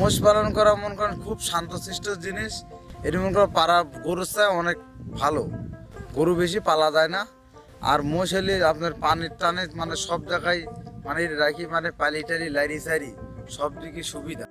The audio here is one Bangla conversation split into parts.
মোষ পালন করা মনে করেন খুব শান্তশিষ্ট জিনিস। এটি মনে করেন পাড়া গরুর চায় অনেক ভালো। গরু বেশি পালা যায় না। আর মোষ হলে আপনার পানির টানে মানে সব জায়গায় পানির রাখি মানে পালি টালি লাইরি সাইরি সব দিকে সুবিধা।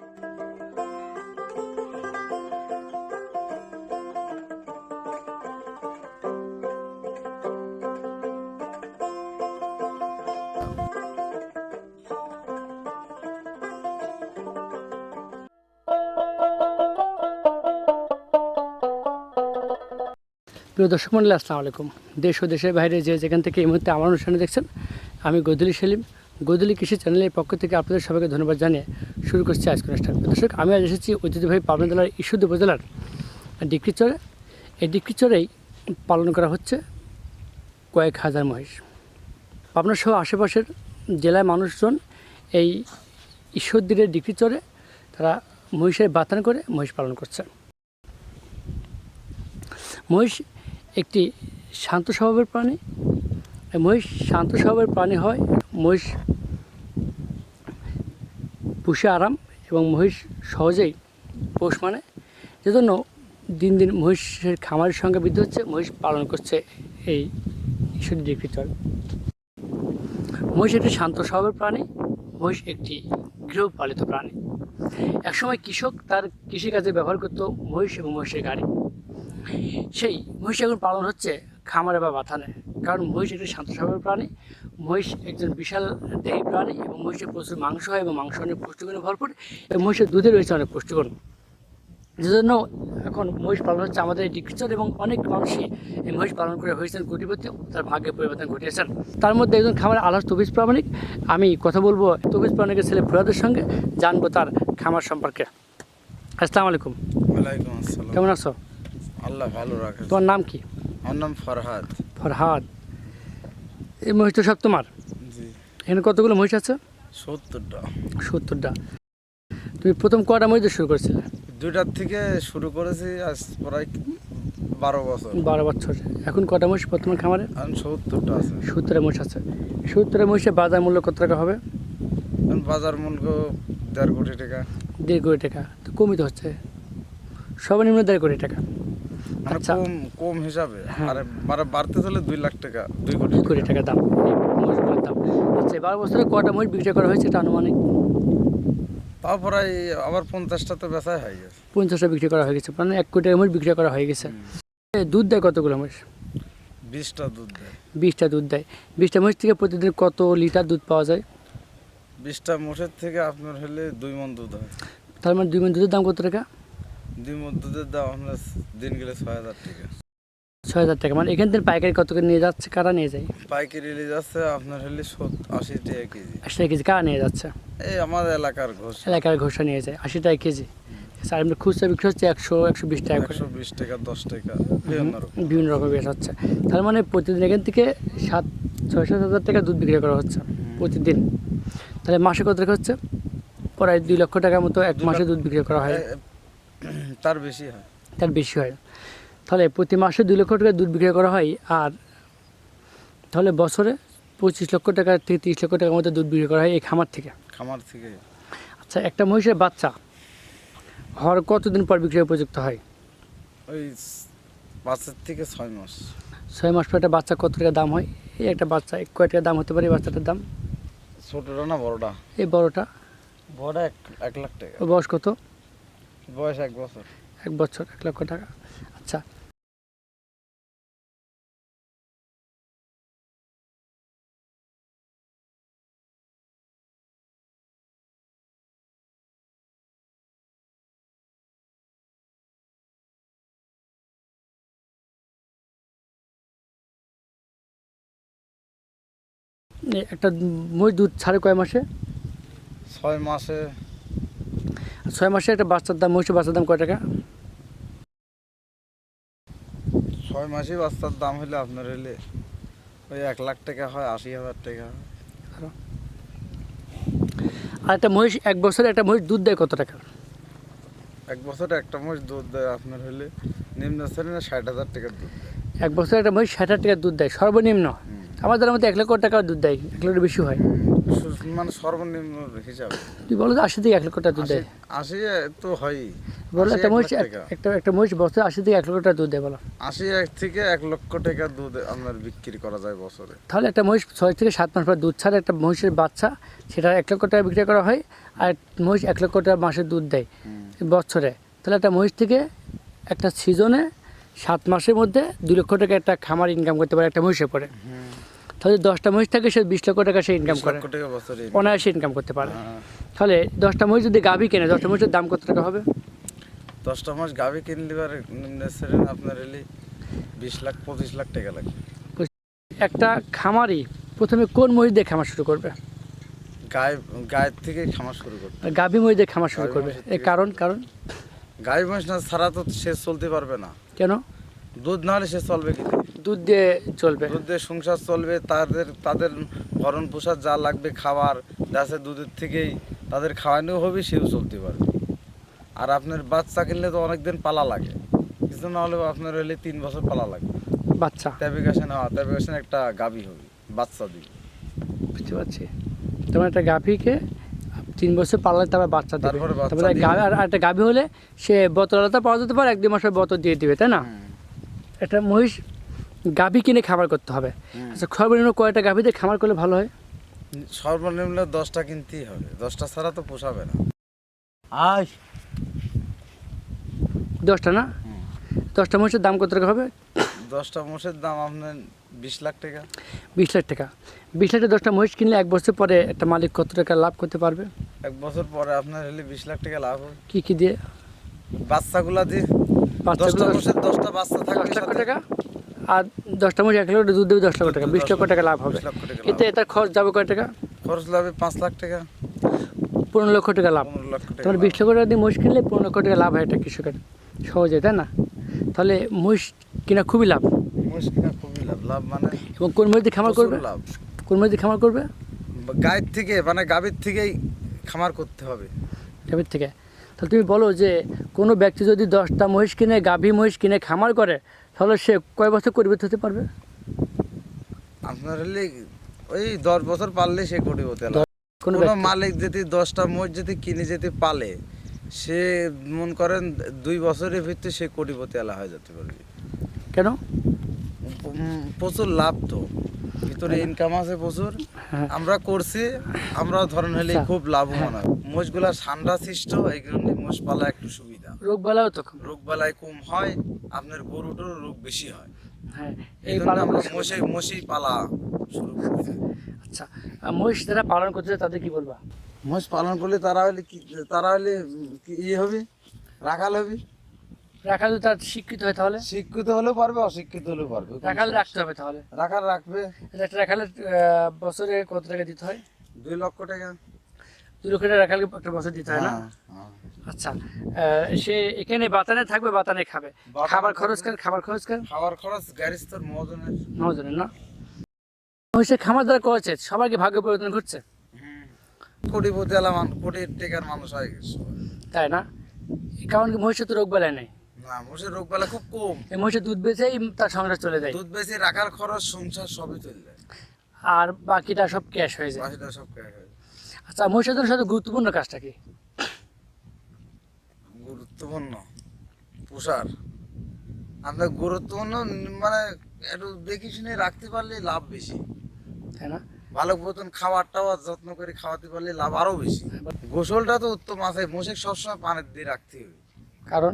প্রিয় দর্শক মন্ডলী, আসসালামু আলাইকুম। দেশ ও দেশের বাইরে যে যেখান থেকে এই মুহূর্তে আমার অনুষ্ঠানে দেখছেন, আমি গদুলি সেলিম। গদুলি কৃষি চ্যানেলের পক্ষ থেকে আপনাদের সবাইকে ধন্যবাদ জানিয়ে শুরু করছি আজকের অনুষ্ঠান। দর্শক, আমি আজ এসেছি ঐতিহ্যবাহী পাবনা জেলার ইস্যুদ উপজেলার ডিক্রিচরে। এই ডিক্রিচরেই পালন করা হচ্ছে কয়েক হাজার মহিষ। পাবনা সহ আশেপাশের জেলার মানুষজন এই ঈশ্বরদীরের ডিক্রিচরে তারা মহিষের বাতান করে মহিষ পালন করছে। মহিষ একটি শান্ত স্বভাবের প্রাণী। মহিষ শান্ত স্বভাবের প্রাণী হয়, মহিষ পুষে আরাম এবং মহিষ সহজেই পোষ মানে। যেজন্য দিন দিন মহিষের খামারের সংখ্যা বৃদ্ধি হচ্ছে, মহিষ পালন করছে এই ঈশ্বরী ডিগ্রিচর মহিষ একটি শান্ত স্বভাবের প্রাণী, মহিষ একটি গৃহপালিত প্রাণী। একসময় কৃষক তার কৃষিকাজে ব্যবহার করত মহিষ এবং মহিষের গাড়ি। সেই মহিষ এখন পালন হচ্ছে খামারে বা বাথানে। কারণ মহিষ একটি শান্ত স্বভাবের প্রাণী। মহিষ একজন বিশাল দেহী প্রাণী এবং মহিষের প্রচুর মাংস হয় এবং মাংস অনেক পুষ্টিগুণে ভরপুর এবং মহিষের দুধে রয়েছে অনেক পুষ্টিগুণ। যেজন্য এখন মহিষ পালন হচ্ছে আমাদের এই ডিগ্রিচর এবং অনেক মানুষই এই মহিষ পালন করে হয়েছেন কোটিপতি তার ভাগ্যে পরিবর্তন ঘটিয়েছেন। তার মধ্যে একজন খামার আলাস তবিজ প্রামাণিক। আমি কথা বলব তবিজ প্রামাণিকের ছেলে ফুরাদের সঙ্গে জানব তার খামার সম্পর্কে। আসসালামু আলাইকুম। ওয়ালাইকুম আসসালাম। কেমন আছো? আল্লাহ ভালো রাখে। তোমার নাম কি? আমার নাম ফরহাদ। ফরহাদ। এই মহিষ সব তোমার? জি। এখানে কতগুলো মহিষ আছে? সত্তরটা। সত্তরটা। তুমি প্রথম কটা মহিষ শুরু করেছিলে? দুইটার থেকে শুরু করেছি আজ প্রায় বারো বছর। বারো বছর। এখন কটা মহিষ বর্তমান খামারে? সত্তরটা আছে। সত্তরের মহিষ আছে। সত্তরের মহিষের বাজার মূল্য কত টাকা হবে? বাজার মূল্য দেড় কোটি টাকা। দেড় কোটি টাকা। তো কমই তো হচ্ছে। সর্বনিম্ন দেড় কোটি টাকা। মানে আচ্ছা। কম কম হিসাবে। হ্যাঁ। আরে মানে বাড়তে চলে দুই লাখ টাকা দুই কোটি কোটি টাকা দাম। মহিষগুলোর দাম। আচ্ছা বারো বছরে কটা মহিষ বিক্রি করা হয়েছে এটা আনুমানিক? তারপরে আবার পঞ্চাশটা তো বেচাই হয়ে গেছে। পঞ্চাশটা বিক্রি করা হয়ে গেছে মানে এক কোটি টাকা মহিষ বিক্রি করা হয়ে গেছে। দুধ দেয় কতগুলো মহিষ? বিশটা দুধ দেয়। বিশটা দুধ দেয়। বিশটা মহিষ থেকে প্রতিদিন কত লিটার দুধ পাওয়া যায়? বিশটা মোষের থেকে আপনার হলে দুই মন দুধ হয়। তার মানে দুই মন দুধের দাম কত টাকা? দুই দাম আপনার দিন গেলে ছয় হাজার টাকা। ছয় হাজার টাকা মানে এখান থেকে পাইকারি কত করে নিয়ে যাচ্ছে কারা নিয়ে যায়? পাইকারি নিয়ে যাচ্ছে আপনার হলে আশি টাকা কেজি। আশি টাকা কেজি কারা নিয়ে যাচ্ছে? এই আমার এলাকার ঘোষ। এলাকার ঘোষা নিয়ে যায় আশি টাকা কেজি। আর এমনি খুচরা বিক্রি হচ্ছে একশো একশো বিশ টাকা একশো বিশ টাকা দশ টাকা বিভিন্ন রকম। বেশ হচ্ছে। তার মানে প্রতিদিন এখান থেকে সাত ছয় সাত হাজার টাকা দুধ বিক্রি করা হচ্ছে প্রতিদিন। তাহলে মাসে কত টাকা হচ্ছে? প্রায় দুই লক্ষ টাকার মতো এক মাসে দুধ বিক্রি করা হয়। তার বেশি হয়। তার বেশি হয়। তাহলে প্রতি মাসে দুই লক্ষ টাকা দুধ বিক্রি করা হয় আর তাহলে বছরে পঁচিশ লক্ষ টাকা থেকে তিরিশ লক্ষ টাকার মধ্যে দুধ বিক্রি করা হয় এই খামার থেকে। খামার থেকে। আচ্ছা একটা মহিষের বাচ্চা হওয়ার কতদিন পর বিক্রি উপযুক্ত হয়? ওই বাচ্চার থেকে ছয় মাস। ছয় মাস পর একটা বাচ্চা কত টাকা দাম হয়? এই একটা বাচ্চা এক কয় টাকা দাম হতে পারে বাচ্চাটার দাম? ছোটটা না বড়টা? এই বড়টা? বড়টা এক এক লাখ টাকা। বয়স কত? বয়স এক বছর। এক বছর এক লক্ষ টাকা। আচ্ছা। একটা মহিষ দুধ ছাড়ে কয় মাসে? ছয় মাসে ছয় মাসে একটা বাচ্চার দাম মহিষের বাচ্চার দাম কয় টাকা? ছয় মাসে বাচ্চার দাম হলে আপনার হলে ওই এক লাখ টাকা হয় আশি হাজার টাকা আর। একটা মহিষ এক বছরে একটা মহিষ দুধ দেয় কত টাকা? এক বছরে একটা মহিষ দুধ দেয় আপনার হলে নিম্ন শ্রেণির ষাট হাজার টাকার দুধ দেয়। এক বছরে একটা মহিষ ষাট হাজার টাকা দুধ দেয় সর্বনিম্ন। আমাদের মধ্যে এক লক্ষ টাকা দুধ দেয় এক লক্ষ বেশি হয়। মানে সর্বনিম্ন হিসাবে। তুই বলো যে আশি থেকে এক লক্ষ টাকা দুধ দেয়। আশি তো হয়ই। বলো একটা মহিষ একটা একটা মহিষ বছরে আশি থেকে এক লক্ষ টাকা দুধ দেয় বলো। আশি এক থেকে এক লক্ষ টাকা দুধ আপনার বিক্রি করা যায় বছরে। তাহলে একটা মহিষ ছয় থেকে সাত মাস পর দুধ ছাড়ে একটা মহিষের বাচ্চা সেটা এক লক্ষ টাকা বিক্রি করা হয় আর মহিষ এক লক্ষ টাকা মাসে দুধ দেয় বছরে। তাহলে একটা মহিষ থেকে একটা সিজনে সাত মাসের মধ্যে দুই লক্ষ টাকা একটা খামার ইনকাম করতে পারে একটা মহিষের পরে। তাহলে দশটা মহিষ থাকে সে বিশ লক্ষ টাকা সে ইনকাম করে। অনায়াসে ইনকাম করতে পারে। হ্যাঁ। তাহলে দশটা মহিষ যদি গাভী কেনে দশটা মহিষের দাম কত টাকা হবে? দশটা মাস গাভি কিনলে আপনার এলে বিশ লাখ পঁচিশ লাখ টাকা লাগবে। একটা খামারি প্রথমে কোন মহিষ দিয়ে খামার শুরু করবে? গায়ে গায়ের থেকে খামার শুরু করতে গাভী মহিষ দিয়ে খামার শুরু করবে। এর কারণ কারণ? গাই মহিষ না ছাড়া তো সে চলতে পারবে না। কেন? দুধ না হলে সে চলবে কি? দুধ দিয়ে চলবে। দুধ দিয়ে সংসার চলবে তাদের তাদের ভরণ পোষার যা লাগবে খাবার যাচ্ছে দুধের থেকেই তাদের খাওয়ানো হবে সেও চলতে পারবে। আর আপনার বাচ্চা কিনলে তো অনেক দিন পালা লাগে। কিছু না হলেও আপনার হলে তিন বছর পালা লাগে। বাচ্চা। ট্যাবিকাশন হওয়া ট্যাবিকাশন একটা গাবি হবে বাচ্চা দিবে। বুঝতে পারছি। তোমার একটা গাভীকে তিন বছর পারলে তারপর বাচ্চা দেবে। তারপরে তারপরে আর একটা গাভী হলে সে বোতলতা পাওয়া যেতে পারে এক দুই মাসের বোতল দিয়ে দিবে তাই না? একটা মহিষ গাভী কিনে খাবার করতে হবে। আচ্ছা সর্বনিম্ন কয়টা গাভীতে খামার করলে ভালো হয়? সর্বনিম্ন দশটা কিনতেই হবে। দশটা ছাড়া তো পোষাবে না। আজ দশটা না। দশটা মহিষের দাম কত টাকা হবে? দশটা মোষের দাম আপনার বিশ লাখ টাকা। বিশ লাখ টাকা। বিশ লাখ টাকা দশটা মহিষ কিনলে এক বছর পরে একটা মালিক কত টাকা লাভ করতে পারবে? এক বছর পরে আপনার হলে বিশ লাখ টাকা লাভ হবে। কি কি দিয়ে? বাচ্চাগুলা দিয়ে বাচ্চাগুলো দশটা দশ- মোষের দশটা বাচ্চা থাকবে টাকা? আর দশটা মহিষ এক লক্ষ দুধ দেবে দশ লক্ষ টাকা বিশ লক্ষ টাকা লাভ হবে। এতে এটা খরচ যাবে কয় টাকা? খরচ লাগবে পাঁচ লাখ টাকা। পনেরো লক্ষ টাকা লাভ। তোমার বিশ লক্ষ টাকা দিয়ে মহিষ কিনলে পনেরো লক্ষ টাকা লাভ হয় একটা কৃষকের। সহজে তাই না? তাহলে মহিষ কিনা খুবই লাভ। মোষ কিনা খুবই লাভ। লাভ মানে এবং কোন মহিষ খামার করবে? লাভ। কোন মহিষ খামার করবে? গায়ের থেকে মানে গাভীর থেকেই খামার করতে হবে। গাভীর থেকে। তাহলে তুমি বলো যে কোনো ব্যক্তি যদি দশটা মহিষ কিনে গাভী মহিষ কিনে খামার করে তাহলে সে কয় বছর পরিবর্তিত হতে পারবে? আপনার হলে ওই দশ বছর পারলে সে কোটিপতি কোনো মালিক যদি দশটা মোষ যদি কিনে যেতে পালে সে মন করেন দুই বছরের ভিতরে সে কোটিপতি এলা হয়ে যেতে পারবে। কেন? প্রচুর লাভ তো। ভিতরে ইনকাম আছে প্রচুর। হ্যাঁ। আমরা করছি আমরা ধরেন হলে আচ্ছা। খুব লাভবান। হয়। মোষগুলা ঠান্ডা সৃষ্ট এই কারণে মোষ পালা একটু সুবিধা। রোগ বালাও তো কম। রোগ বালাই কম হয় আপনার গরুটার রোগ বেশি হয়। হ্যাঁ এই পালন আমরা মোষে মোষেই পালা শুরু করি আচ্ছা মহিষ যারা পালন করতে চায় তাদের কি বলবা? মোষ পালন করলে তারা হলে কি তারা হলে কি ইয়ে হবে? রাখাল হবে? রাখাল তার শিক্ষিত হয় তাহলে? শিক্ষিত হলেও পারবে অশিক্ষিত হলেও পারবে। রাখাল রাখতে হবে তাহলে। রাখাল রাখবে। একটা রাখালের বছরে কত টাকা দিতে হয়? দুই লক্ষ টাকা। দু লক্ষ টাকা রাখালকে একটা বছর দিতে হয় না? হ্যাঁ, হ্যাঁ। আচ্ছা সে এখানে বাতানে থাকবে বাতানে খাবে। খাবার খরচ কার খাবার খরচ কার। খাবার খরচ গাড়ি স্তর মহাজনের না? মহিষের খামার দ্বারা করেছে সবাইকে ভাগ্য পরিবর্তন ঘটছে? কোটিপতি এলা মান কোটি টাকার মানুষ হয়ে গেছে তাই না? কারণ কি মহিষের তো রোগ বেলায় নেই? না মোষের রোগ বেলা খুব কম। এই মহিষের দুধ বেচেই তার সংসার চলে যায়। দুধ বেশি রাখার খরচ সংসার সবই চলে যায়। আর বাকিটা সব ক্যাশ হয়ে যায়। বাকিটা সব কেটে যায়। আচ্ছা মহিষের সাথে গুরুত্বপূর্ণ কাজটা কি? গুরুত্বপূর্ণ প্রসার আপনার গুরুত্বপূর্ণ মানে একটু দেখে শুনে রাখতে পারলে লাভ বেশি। তাই না? ভালো মতন খাবার টাবার যত্ন করে খাওয়াতে পারলে লাভ আরও বেশি। গোসলটা তো উত্তম আছে মোষে সবসময় পানির দিয়ে রাখতে হবে। কারণ?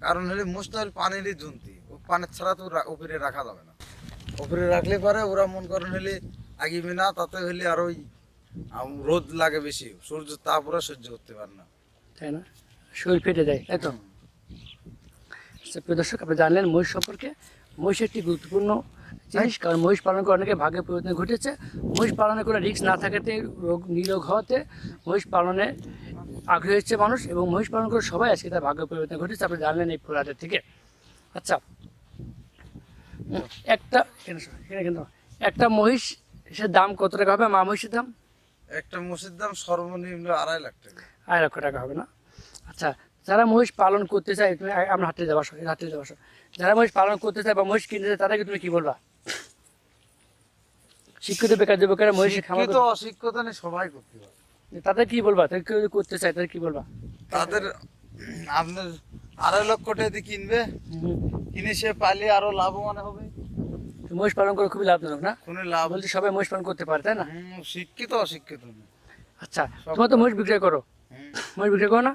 কারণ হলে মোষটা হলে পানিরই জন্তি ও পানির ছাড়া তো রা- উপরে রাখা যাবে না। উপরে রাখলে পরে ওরা মন করেন হলে আগিবে না তাতে হলে আর ওই রোদ লাগে বেশি সূর্য তাপ ওরা সহ্য করতে পারে না। তাই না? শরীর ফেটে যায় তাই তো? আচ্ছা, প্রিয় দর্শক আপনি জানলেন মহিষ সম্পর্কে। মহিষ একটি গুরুত্বপূর্ণ জিনিস কারণ মহিষ পালন করে অনেকে ভাগ্যে পরিবর্তন ঘটেছে। মহিষ পালনে কোনো রিস্ক না থাকাতে রোগ নিরোগ হওয়াতে মহিষ পালনে আগ্রহী হচ্ছে মানুষ এবং মহিষ পালন করে সবাই আজকে তার ভাগ্য পরিবর্তন ঘটেছে। আপনি জানলেন এই ফুলাটের থেকে। আচ্ছা একটা কিন্তু একটা মহিষ সে দাম কত টাকা হবে? মা মহিষের দাম? একটা মোষের দাম সর্বনিম্ন আড়াই লাখ টাকা। আড়াই লক্ষ টাকা হবে না? আচ্ছা যারা মহিষ পালন করতে চায় তুমি আমরা হাটে এই হাটে আসো। যারা মহিষ পালন করতে চায় বা মহিষ কিনতে চায় তাদেরকে তুমি কি বলবা? শিক্ষিত বেকার যুবকেরা মহিষের খামার শিক্ষিত অশিক্ষিত নেই সবাই করতে পারে। তাদের কি বলবা? তাদের কেউ করতে চায় তাদের কি বলবা? তাদের আপনার আড়াই লক্ষ টাকা দিয়ে কিনবে। কিনে সে পাইলে আরও লাভবান হবে। মহিষ পালন করে খুবই লাভজনক না? কোনো লাভ বলছি সবাই মহিষ পালন করতে পারে তাই না? শিক্ষিত অশিক্ষিত আচ্ছা তোমরা তো মহিষ বিক্রয় করো। মহিষ বিক্রয় করো না?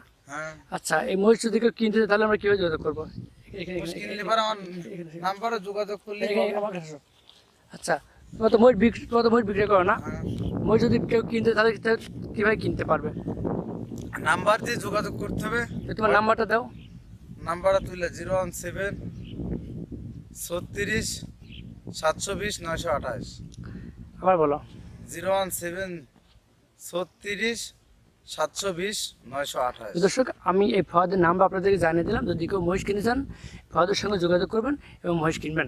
আচ্ছা এই মহিষ যদি কেউ কিনতে চায় তাহলে আমরা কীভাবে যোগাযোগ করব? নাম্বারে যোগাযোগ করলে। আচ্ছা তোমরা তো মহিষ বিক্রি তোমরা তো মহিষ বিক্রয় করো না? হ্যাঁ। মহিষ যদি কেউ কিনতে তাহলে তাহলে কীভাবে কিনতে পারবে? নাম্বার দিয়ে যোগাযোগ করতে হবে। তোমার নাম্বারটা দাও। নাম্বারটা তুলে জিরো ওয়ান সেভেন ছত্রিশ সাতশো বিশ নয়শো আঠাশ। আবার বলো। জিরো ওয়ান সেভেন ছত্রিশ সাতশো বিশ, নয়শো আঠাশ। দর্শক, আমি এই ফাওয়াদের নাম্বার আপনাদেরকে জানিয়ে দিলাম। যদি কেউ মহিষ কিনে চান সঙ্গে যোগাযোগ করবেন এবং মহিষ কিনবেন।